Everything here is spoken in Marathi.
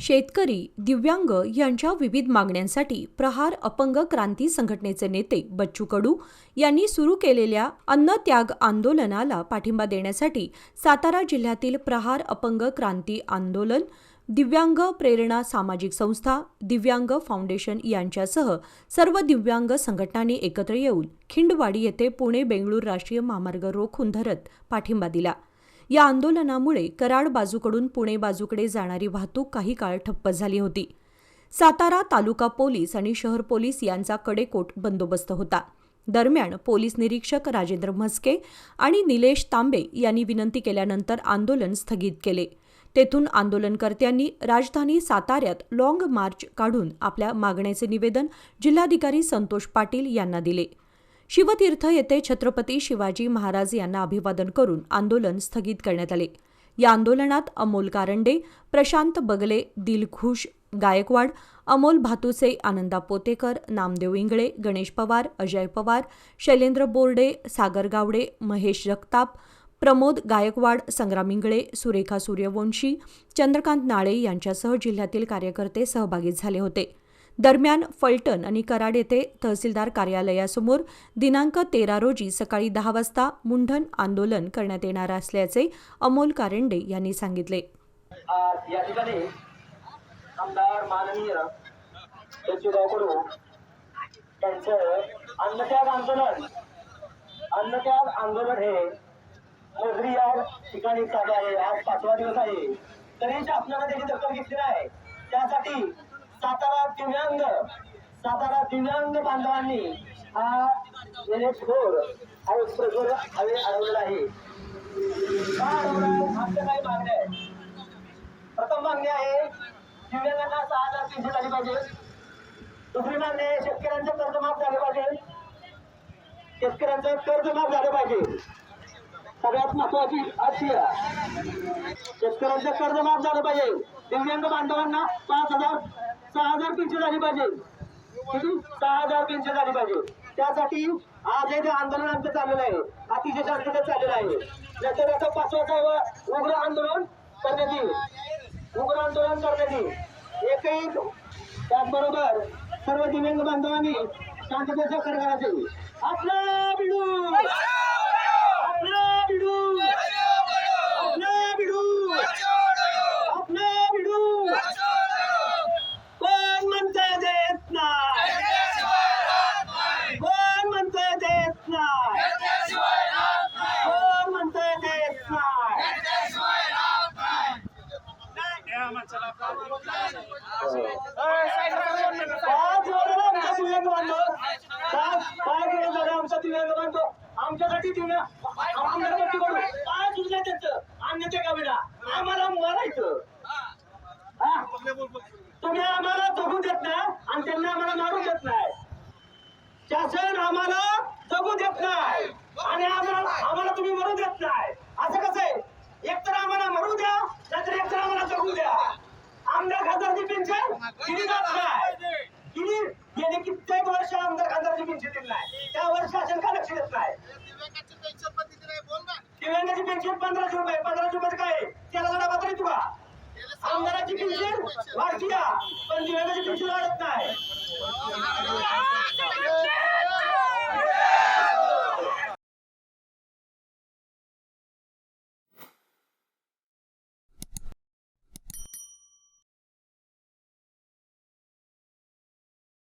शेतकरी दिव्यांग यांच्या विविध मागण्यांसाठी प्रहार अपंग क्रांती संघटनेचे नेते बच्चू कडू यांनी सुरू केलेल्या अन्नत्याग आंदोलनाला पाठिंबा देण्यासाठी सातारा जिल्ह्यातील प्रहार अपंग क्रांती आंदोलन दिव्यांग प्रेरणा सामाजिक संस्था दिव्यांग फाउंडेशन यांच्यासह सर्व दिव्यांग संघटनांनी एकत्र येऊन खिंडवाडी येथे पुणे बेंगळूर राष्ट्रीय महामार्ग रोखून धरत पाठिंबा दिला. या आंदोलनामुळे कराड बाजूकडून पुणे बाजूकडे जाणारी वाहतूक काही काळ ठप्प झाली होती. सातारा तालुका पोलीस आणि शहर पोलीस यांचा कडेकोट बंदोबस्त होता. दरम्यान पोलीस निरीक्षक राजेंद्र म्हस्के आणि निलेश तांबे यांनी विनंती केल्यानंतर आंदोलन स्थगित केले. तेथून आंदोलनकर्त्यांनी राजधानी साताऱ्यात लाँग मार्च काढून आपल्या मागण्याचे निवेदन जिल्हाधिकारी संतोष पाटील यांना दिले. शिवतीर्थ येथे छत्रपती शिवाजी महाराज यांना अभिवादन करून आंदोलन स्थगित करण्यात आले. या आंदोलनात अमोल कारंडे प्रशांत बगले दिलखुश गायकवाड अमोल भातुसे आनंदा पोतेकर नामदेव इंगळे गणेश पवार अजय पवार शैलेंद्र बोर्डे सागर गावडे महेश जगताप प्रमोद गायकवाड संग्राम इंगळे सुरेखा सूर्यवंशी चंद्रकांत नाळे यांच्यासह जिल्ह्यातील कार्यकर्ते सहभागी झाले होते. दरम्यान फलटण आणि कराड येथे तहसीलदार कार्यालयासमोर दिनांक तेरा रोजी सकाळी दहा वाजता मुंडन आंदोलन करण्यात येणार असल्याचे अमोल कारंडे यांनी सांगितले. या ठिकाणी आमदार माननीय बच्चूभाऊ त्यांचं अन्नत्याग आंदोलन अन्नत्याग आंदोलन हे मोजरी या ठिकाणी चालू आहे. आज पाचवा दिवस आहे. तरी आपल्याला त्याची दखल घेतली आहे. त्यासाठी दिव्यांग सातारा दिव्यांग बांधवांनी हा एन फोर हा एक्सप्रेसवर हवे अडवलेला आहे. आमच्या काही मागण्या आहेत प्रथम मागणी आहे दिव्यांगांना सहा हजार तीनशे झाली पाहिजे. दुसरी मागणी आहे शेतकऱ्यांचं कर्ज माफ झालं पाहिजे. शेतकऱ्यांचं कर्ज माफ झालं पाहिजे. सगळ्यात महत्वाची अशी शेतकऱ्यांचं कर्ज माफ झालं पाहिजे. दिव्यांग बांधवांना पाच हजार सहा हजार पेन्शन झाली पाहिजे. सहा हजार पेन्शन झाली पाहिजे. त्यासाठी आज हे जे आंदोलन आमचं चाललेलं आहे अतिशय शांततेत चाललेलं आहे. नंतर याचा पाचवाचं व उग्र आंदोलन करण्यात येईल उग्र आंदोलन करण्यात येईल एकही त्याचबरोबर सर्व दिव्यांग बांधवांनी शांततेचा खरं करायचं आपला बिडू आपला बिडू आपला बिडू आपला बिडू कोण म्हणतंय देत नाही कोण म्हणतंय देत नाही कोण म्हणतंय देत नाही पाच वेळेला आमचा दिव्यांग बांधव पाच पाच वेळेला झाला आमचा दिव्यांग बांधव आमच्यासाठी दिव्या काय चुकलं त्यांचं अन्यथा का विना आम्हाला मारायचं हा? तुम्ही आम्हाला जगू देत नाही आणि त्यांना आम्हाला मारू देत नाही शासन आम्हाला जगू देत नाही आणि आम्हाला आम्हाला तुम्ही मरू देत नाही असं कसं आहे एकतर आम्हाला मरू द्या नाहीतर एकतर आम्हाला जगू द्या आमदार खासदारची पेन्शन दिली जात नाही दिली गेले कित्येक वर्ष आमदार खासदारची पेन्शन दिली नाही. त्यावर शासन का लक्ष देत नाही. दिव्यांगाची पेन्शन पंधराशे रुपये पंधराशे रुपये काय? त्याला जरा पात्र तुका. आमदाराची पेन्शन वाढती पण दिव्यांगाची पेन्शन वाढत नाही.